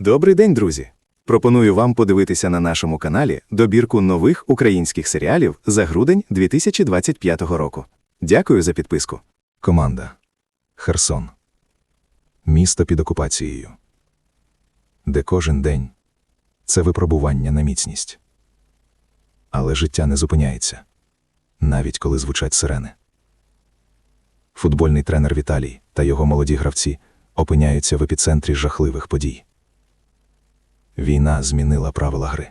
Добрий день, друзі! Пропоную вам подивитися на нашому каналі добірку нових українських серіалів за грудень 2025 року. Дякую за підписку. Команда. Херсон. Місто під окупацією. Де кожен день це випробування на міцність. Але життя не зупиняється, навіть коли звучать сирени. Футбольний тренер Віталій та його молоді гравці опиняються в епіцентрі жахливих подій. Війна змінила правила гри.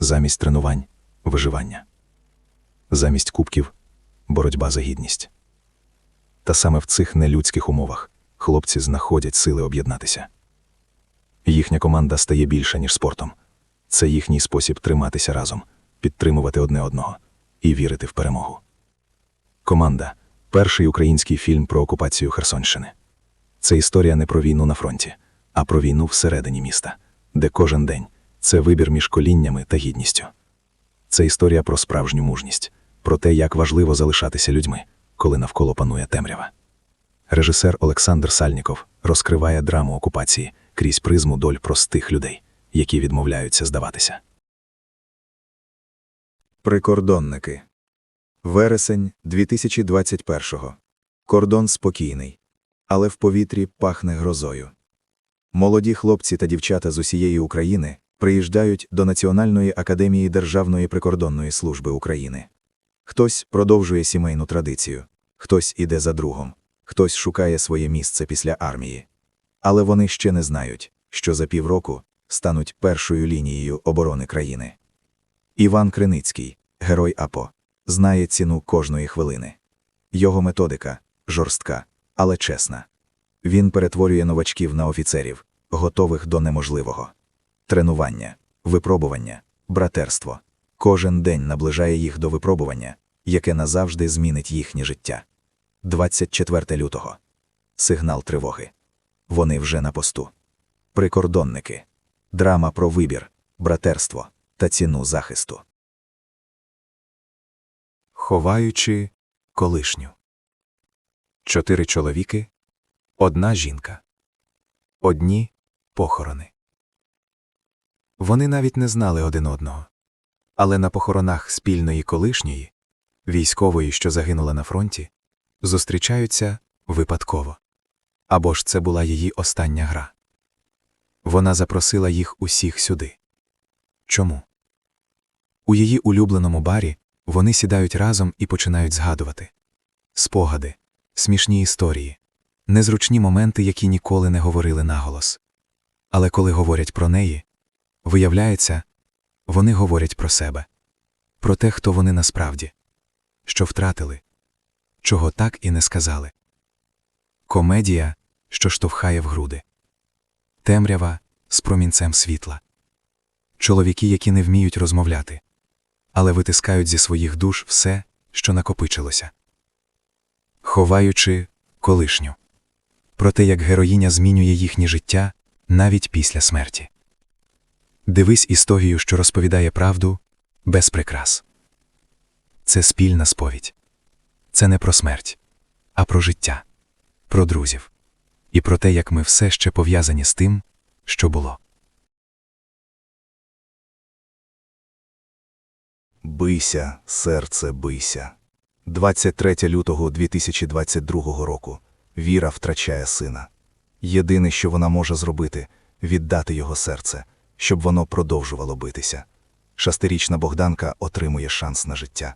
Замість тренувань виживання. Замість кубків боротьба за гідність. Та саме в цих нелюдських умовах хлопці знаходять сили об'єднатися. Їхня команда стає більше, ніж спортом. Це їхній спосіб триматися разом, підтримувати одне одного і вірити в перемогу. Команда перший український фільм про окупацію Херсонщини. Це історія не про війну на фронті, а про війну всередині міста, де кожен день це вибір між коліннями та гідністю. Це історія про справжню мужність, про те, як важливо залишатися людьми, коли навколо панує темрява. Режисер Олександр Сальніков розкриває драму окупації крізь призму доль простих людей, які відмовляються здаватися. Прикордонники. Вересень 2021-го. Кордон спокійний, але в повітрі пахне грозою. Молоді хлопці та дівчата з усієї України приїжджають до Національної академії Державної прикордонної служби України. Хтось продовжує сімейну традицію, хтось іде за другом, хтось шукає своє місце після армії. Але вони ще не знають, що за півроку стануть першою лінією оборони країни. Іван Криницький, герой АПО, знає ціну кожної хвилини. Його методика жорстка, але чесна. Він перетворює новачків на офіцерів, готових до неможливого. Тренування, випробування, братерство. Кожен день наближає їх до випробування, яке назавжди змінить їхнє життя. 24 лютого. Сигнал тривоги. Вони вже на посту. Прикордонники. Драма про вибір, братерство та ціну захисту. Ховаючи колишню. Чотири чоловіки, одна жінка. Одні похорони. Вони навіть не знали один одного. Але на похоронах спільної колишньої, військової, що загинула на фронті, зустрічаються випадково. Або ж це була її остання гра. Вона запросила їх усіх сюди. Чому? У її улюбленому барі вони сідають разом і починають згадувати спогади, смішні історії, незручні моменти, які ніколи не говорили наголос. Але коли говорять про неї, виявляється, вони говорять про себе, про те, хто вони насправді, що втратили, чого так і не сказали. Комедія, що штовхає в груди, темрява з промінцем світла, чоловіки, які не вміють розмовляти, але витискають зі своїх душ все, що накопичилося, ховаючи колишню, про те, як героїня змінює їхнє життя навіть після смерті. Дивись історію, що розповідає правду без прикрас. Це спільна сповідь. Це не про смерть, а про життя, про друзів і про те, як ми все ще пов'язані з тим, що було. Бийся, серце, бийся. 23 лютого 2022 року. Віра втрачає сина. Єдине, що вона може зробити віддати його серце, щоб воно продовжувало битися. Шестирічна Богданка отримує шанс на життя,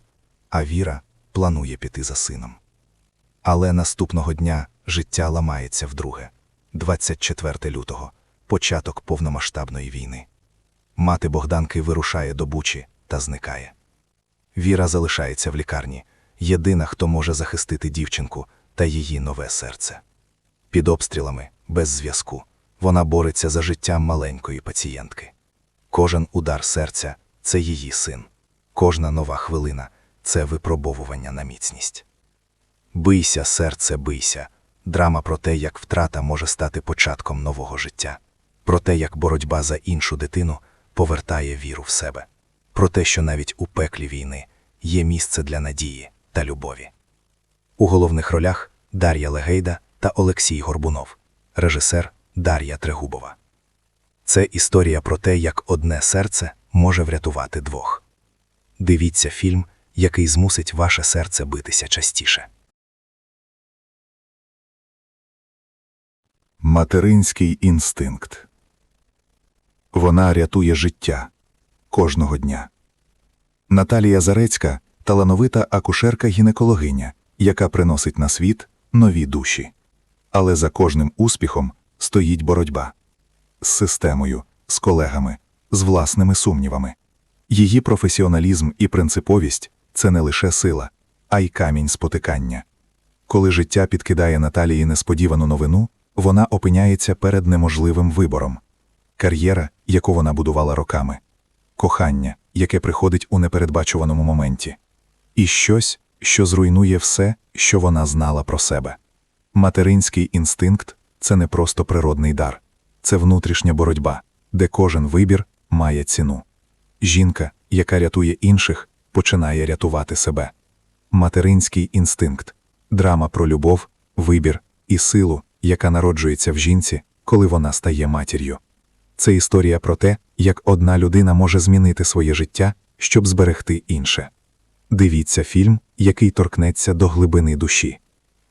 а Віра планує піти за сином. Але наступного дня життя ламається вдруге. 24 лютого початок повномасштабної війни. Мати Богданки вирушає до Бучі та зникає. Віра залишається в лікарні, єдина, хто може захистити дівчинку та її нове серце. Під обстрілами, без зв'язку, вона бореться за життя маленької пацієнтки. Кожен удар серця це її син, кожна нова хвилина це випробовування на міцність. Бийся, серце, бийся. Драма про те, як втрата може стати початком нового життя, про те, як боротьба за іншу дитину повертає віру в себе, про те, що навіть у пеклі війни є місце для надії та любові. У головних ролях Дар'я Легейда та Олексій Горбунов, режисер Дар'я Трегубова. Це історія про те, як одне серце може врятувати двох. Дивіться фільм, який змусить ваше серце битися частіше. Материнський інстинкт. Вона рятує життя кожного дня. Наталія Зарецька талановита акушерка-гінекологиня, яка приносить на світ нові душі. Але за кожним успіхом стоїть боротьба з системою, з колегами, з власними сумнівами. Її професіоналізм і принциповість це не лише сила, а й камінь спотикання. Коли життя підкидає Наталії несподівану новину, вона опиняється перед неможливим вибором кар'єра, яку вона будувала роками, кохання, яке приходить у непередбачуваному моменті, і щось, що зруйнує все, що вона знала про себе. Материнський інстинкт це не просто природний дар, це внутрішня боротьба, де кожен вибір має ціну. Жінка, яка рятує інших, починає рятувати себе. Материнський інстинкт драма про любов, вибір і силу, яка народжується в жінці, коли вона стає матір'ю. Це історія про те, як одна людина може змінити своє життя, щоб зберегти інше. Дивіться фільм, який торкнеться до глибини душі.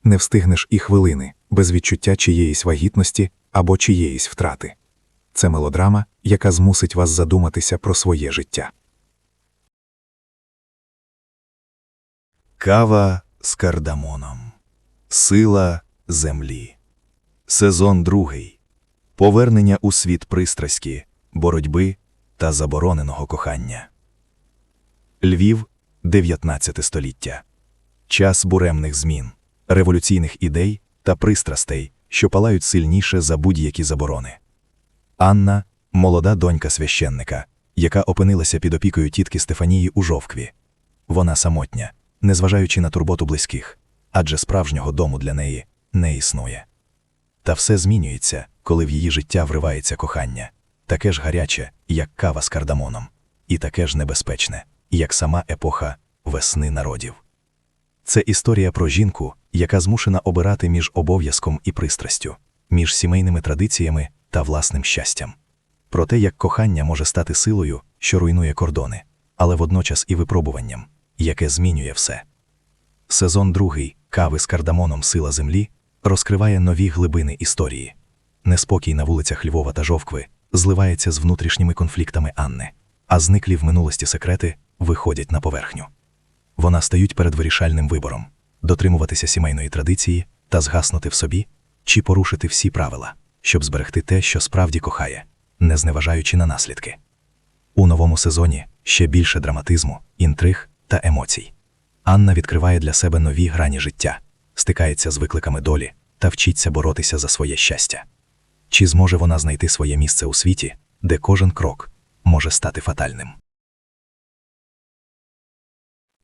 Не встигнеш і хвилини без відчуття чиєїсь вагітності або чиєїсь втрати. Це мелодрама, яка змусить вас задуматися про своє життя. Кава з кардамоном. Сила землі. Сезон другий. Повернення у світ пристрасті, боротьби та забороненого кохання. Львів, 19 століття. Час буремних змін, революційних ідей та пристрастей, що палають сильніше за будь-які заборони. Анна молода донька священника, яка опинилася під опікою тітки Стефанії у жовкві. Вона самотня, незважаючи на турботу близьких, адже справжнього дому для неї не існує. Та все змінюється, коли в її життя вривається кохання, таке ж гаряче, як кава з кардамоном, і таке ж небезпечне, як сама епоха весни народів. Це історія про жінку, яка змушена обирати між обов'язком і пристрастю, між сімейними традиціями та власним щастям. Про те, як кохання може стати силою, що руйнує кордони, але водночас і випробуванням, яке змінює все. Сезон другий кави з кардамоном Сила землі розкриває нові глибини історії. Неспокій на вулицях Львова та Жовкви зливається з внутрішніми конфліктами Анни, а зниклі в минулості секрети виходять на поверхню. Вона стають перед вирішальним вибором дотримуватися сімейної традиції та згаснути в собі чи порушити всі правила, щоб зберегти те, що справді кохає, не зневажаючи на наслідки. У новому сезоні ще більше драматизму, інтриг та емоцій. Анна відкриває для себе нові грані життя, стикається з викликами долі та вчиться боротися за своє щастя. Чи зможе вона знайти своє місце у світі, де кожен крок може стати фатальним?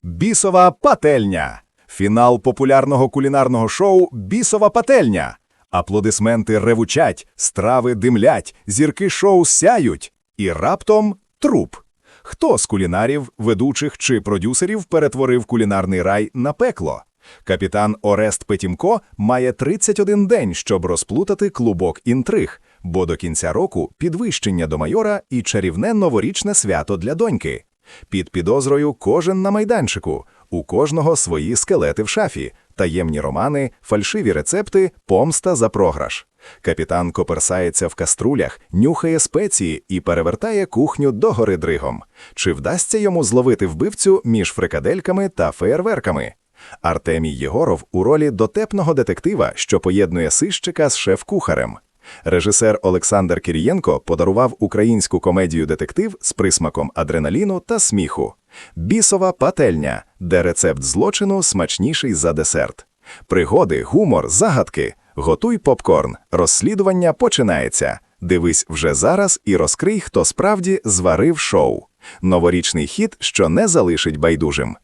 Бісова пательня. Фінал популярного кулінарного шоу Бісова пательня. Аплодисменти ревучать, страви димлять, зірки шоу сяють. І раптом труп. Хто з кулінарів, ведучих чи продюсерів перетворив кулінарний рай на пекло? Капітан Орест Петімко має 31 день, щоб розплутати клубок інтриг, бо до кінця року підвищення до майора і чарівне новорічне свято для доньки. Під підозрою кожен на майданчику, у кожного свої скелети в шафі, таємні романи, фальшиві рецепти, помста за програш. Капітан коперсається в каструлях, нюхає спеції і перевертає кухню догори дригом. Чи вдасться йому зловити вбивцю між фрикадельками та феєрверками? Артемій Єгоров у ролі дотепного детектива, що поєднує сищика з шеф-кухарем. Режисер Олександр Кірієнко подарував українську комедію детектив з присмаком адреналіну та сміху. Бісова пательня, де рецепт злочину смачніший за десерт. Пригоди, гумор, загадки. Готуй попкорн. Розслідування починається. Дивись вже зараз і розкрий, хто справді зварив шоу. Новорічний хіт, що не залишить байдужим.